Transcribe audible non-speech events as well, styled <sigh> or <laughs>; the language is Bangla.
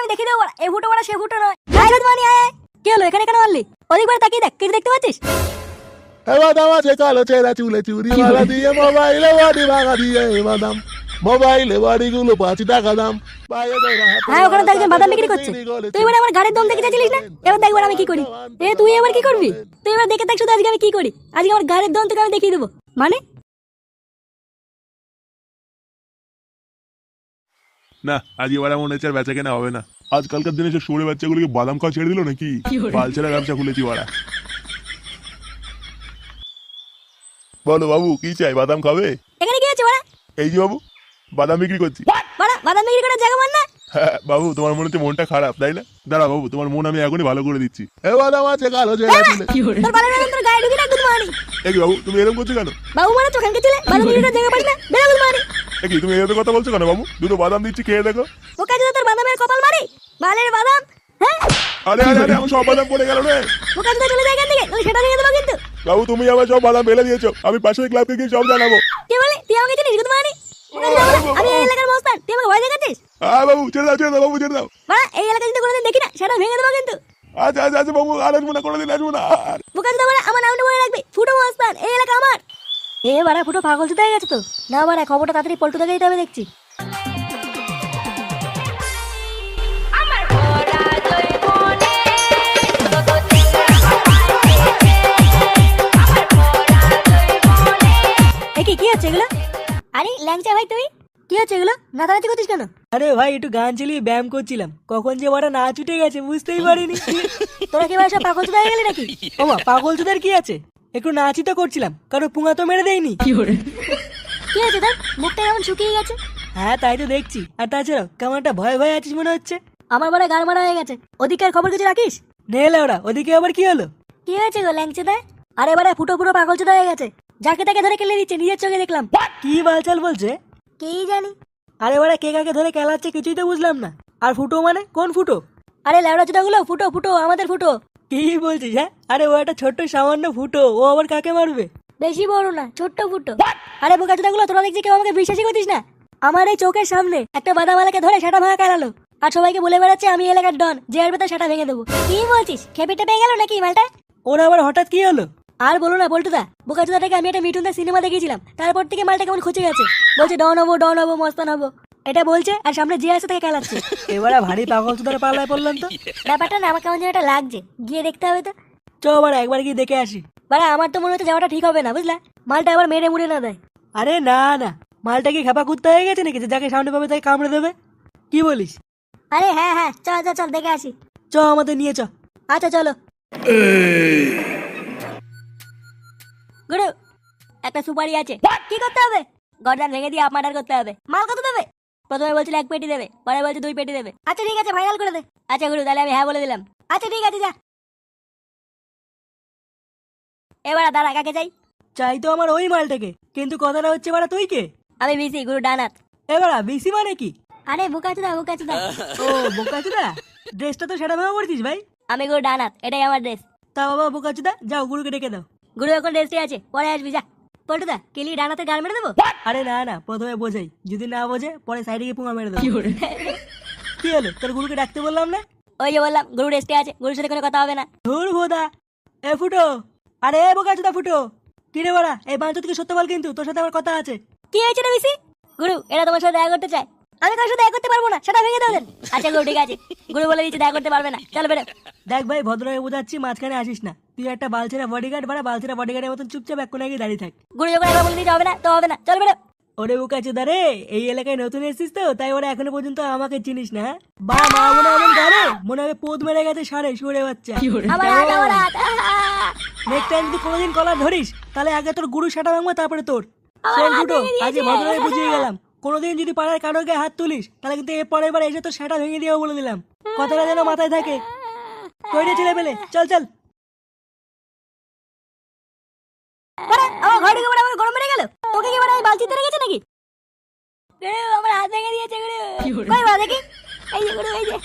আমি দেখে দেবো এ ফুটো বাড়া সে ফুটো নয়। চোদমানি আয়। কি হলো? এখানে কেন মারলি ওদিক বারে তাকিয়ে দেখ কিছু দেখতে পাচ্ছিস? কালো চেরা চুলে চুরি মালা দিয়ে মোবাইলে বাড়ি ভাঙা দিয়ে মোবাইলে বাড়িগুলো পাঁচ টাকা দাম। হ্যাঁ ওখানে তো একজন বাদাম বিক্রি করছে। তুই এবার আমার গাড়ির দম দেখে চাইছিলিস না? এবার দেখ এবার আমি কি করি। এ তুই এবার কি করবি? তুই এবার দেখে দেখ শুধু আজকে আমি কি করি। আজকে আমার গাড়ির দম তোকে আমি দেখিয়ে দেবো। মানে? না আজ এবার মনে হচ্ছে আর বেচা কেনা হবে না। আজকালকার দিনে সব সরে বাচ্চাগুলোকে বাদাম খাওয়া ছেড়ে দিল নাকি? বালছেরা ব্যবসা খুলেছি ওরা। বলো বাবু কি চাই? বাদাম খাবে? এখানে কি আছে বাড়া এই যে বাবু বাদাম বিক্রি করছি। বাদাম বিক্রি করার জায়গা মান? না হ্যাঁ, বাবু তোমার মনে হচ্ছে মনটা খারাপ তাই না? দাঁড়া বাবু তোমার মন আমি এখনই ভালো করে দিচ্ছি। এ বাদাম আছে কালো বাবু তুমি এরকম করছ কেন? বাবু মানে চোখান কে ছিলে বাদাম বিক্রি করার জায়গা পাস না? বেড়া মানি এ কি তুমি এরকম কথা বলছো কেন বাবু? দুটো বাদাম দিচ্ছি খেয়ে দেখো। তোর বাদামের কপাল মারি? বালের বাদাম? হ্যাঁ? আরে আরে আরে আমার সব বাদাম পড়ে গেল রে। চলে যায় এখান থেকে। তাহলে সেটা ভেঙে দেবো কিন্তু। বাবু তুমি আমার সব বাদাম ফেলে দিয়েছ। আমি পাশের ক্লাবকে গিয়ে সব জানাব। কে বলে? তুই আমাকে চিনিস গুদ মানি আমি এই এলাকার মস্তান তুই আমাকে ভয় দেখাচ্ছিস? হ্যাঁ বাবু ছেড়ে দাও ছেড়ে দাও বাবু ছেড়ে দাও। বাড়া এই এলাকা যদি কোনোদিন দেখি না সেটা ভেঙে দেবো কিন্তু। আচ্ছা আচ্ছা আচ্ছা বাবু আর আসব না কোনোদিন আসব না। বোকা আমার নামটা মনে রাখবে। ফুটো মস্তান এই এলাকা আমার। এ বাড়া ফুটো পাগল চুদা হয়ে গেছে তো। না বাড়া খবরটা তাড়াতাড়ি পল্টু থেকে দিতে হবে দেখছি। কি কি হচ্ছে এগুলো? আরে ল্যাংচা ভাই তুই কি হচ্ছে এগুলো? নাচানাচি করছিস কেন? আরে ভাই একটু গান চালিয়ে ব্যায়াম করছিলাম। কখন যে বড় নাচ উঠে গেছে বুঝতেই পারিনি। তোরা কি সব পাগল চুদা হয়ে গেলি নাকি? ওমা পাগল চোদার কি আছে? একটু নাচই তো করছিলাম কারও পুঙা তো মেরে দেয়নি। কি হয়েছে তোর? মুখটা কেমন শুকিয়ে গেছে? হ্যাঁ তাই তো দেখছি। আর তাছাড়াও কেমন একটা ভয় ভয় আছিস মনে হচ্ছে? আমার বাড়া গাড় মারা হয়ে গেছে। ওদিকের খবর কিছু রাখিস? নেলে ওরা ওদিকে আবার কি হলো? কি হয়েছে গো ল্যাংচা দা আরে বাড়া ফুটো ফুটো পাগল চুদা হয়ে গেছে। যাকে তাকে ধরে কেলে দিচ্ছে নিজের চোখে দেখলাম। কি বালচাল বলছে? কি জানি। আরে ওরা কে কাকে ধরে খেলাচ্ছে কিছুই তো বুঝলাম না। আর ফুটো মানে? কোন ফুটো? আরে ল্যাবড়া চুদাগুলো ফুটো ফুটো আমাদের ফুটো। কি বলছিস হ্যাঁ? আরে ও একটা ছোট্ট সামান্য ফুটো ও আবার কাকে মারবে? বেশি বড় না ছোট্ট ফুটো। আরে বোকা চুদাগুলো তোরা দেখছি কেউ আমাকে বিশ্বাসই করতিস না? আমার এই চোখের সামনে একটা বাদামালাকে ধরে সেটা ভাঙা কালালো আর সবাইকে বলে বেড়াচ্ছে আমি এই এলাকার ডন যে আসবে তার সেটা ভেঙে দেবো। কি বলছিস খেপিটা পেয়ে গেল নাকি মালটা? ওরা আবার হঠাৎ কি হলো? আর বলো না বল্টুদা বোকা চুদাটাকে আমি একটা মিঠুনদা সিনেমা দেখেছিলাম তারপর থেকে মালটা কেমন খুঁজে গেছে। বলছে ডন হব ডন হব মস্তান হব। এটা বলছে আর সামনে যে আছে তাকে খেলাচ্ছে। <laughs> এবারে ভারী পাগল চোদার পালায় পড়লাম তো? <laughs> ব্যাপারটা না আমার কেমন যেন একটা লাগছে। গিয়ে দেখতে হবে তো। চ আবার একবার গিয়ে দেখে আসি। বাড়া আমার তো মনে হচ্ছে যাওয়াটা ঠিক হবে না বুঝলা? মালটা আবার মেরে মুড়ে না দেয়। আরে না না। মালটা কি খাপা কুত্তা হয়ে গেছে নাকি? যে যাকে সামনে পাবে তাকে কামড়ে দেবে? কি বলিস? আরে হ্যাঁ হ্যাঁ চল চল চল দেখে আসি। চ আমাদের নিয়ে চ। আচ্ছা চলো। গুরু একটা সুপারি আছে। কি করতে হবে? গর্দান ভেঙে দিয়ে আপ মার্ডার করতে হবে। মাল কত দেবে? প্রথমে বলছিল এক পেটি দেবে পরে বলছে দুই পেটি দেবে। আচ্ছা ঠিক আছে ফাইনাল করে দে। আচ্ছা গুরু তাহলে আমি হ্যাঁ বলে দিলাম। আচ্ছা ঠিক আছে যা। এবার দাঁড়া কাকে চাই? চাই তো আমার ওই মালটাকে কিন্তু কথাটা হচ্ছে বাড়া তুই কে আমি বিসি গুরু ডানাত। এবার বিসি মানে কি? আরে বোকা চুদা বোকা চুদা ও বোকাচুদা? ড্রেসটা তো সেটা ভাবে পড়ছিস ভাই? আমি গুরু ডানাত এটাই আমার ড্রেস। তা বাবা বোকাচুদা যাও গুরুকে ডেকে দাও। গুরু এখন ড্রেসটি আছে পরে আসবি যা। পল্টুদা কেলি ডানাতে গান মেরে দেবো? আরে না না প্রথমে বোঝাই। যদি না বোঝে পরে সাইডে গিয়ে পুঙা মেরে দেবো। কি হলো? তোর গুরুকে ডাকতে বললাম না? ওই যে বললাম গুরু ড্রেসটি আছে গুরুর সাথে কোনো কথা হবে না। ধুর ভোদা এ ফুটো আরে এ বোকাচুদা ফুটো। কি রে বাড়া এই সত্য বল কিন্তু? তোর সাথে আমার কথা আছে। কি হয়েছে রে বিসি গুরু এরা তোমার সাথে দেখা করতে চায়। আমি কারোর সাথে দেখা করতে পারব না সেটা ভেঙে দেবেন আচ্ছা গুরু ঠিক আছে। গুরু বলে দিচ্ছে দেখা করতে পারবে না। চল বেরো। দেখ ভাই ভদ্রভাবে বোঝাচ্ছি মাঝখানে আসিস না। তুই একটা বালছেরা বডিগার্ড বাড়া বালছেরা বডিগার্ডের মতন চুপচাপ এক কোনায় গিয়ে দাঁড়িয়ে থাক। গুরু যখন একবার হবে না তো হবে না চল বেরো। ওরে এই এলাকায় নতুন এসেছিস তো তাই ওরা এখনও পর্যন্ত আমাকে চিনিস না হ্যাঁ? বা মা মনে হবে গাড়ে মনে হবে পোদ মেরে গেছে সারে সুরে বাচ্চা। নেক্সট টাইম যদি কোনোদিন কলার ধরিস তাহলে আগে তোর গুরু সাটা ভাঙবো তারপরে তোর। শোন ফুটো আজ ভদ্রভাবে বুঝিয়ে গেলাম। কোনোদিন যদি পাড়ার কারোর গায়ে হাত তুলিস তাহলে কিন্তু এর পরের বার এসে তোর সেটা ভেঙে দিয়েও বলে দিলাম। কথাটা যেন মাথায় থাকে। কইরে ছেলে পেলে চল চল। ঢুকে পড়ে আমার গরম বেড়ে গেল? তোকে কি মানে বালতিতে রেখেছে নাকি? আমার হাত ভেঙে দিয়েছে গুরু। কই বা দেখি। এই যে গুরু এই যে।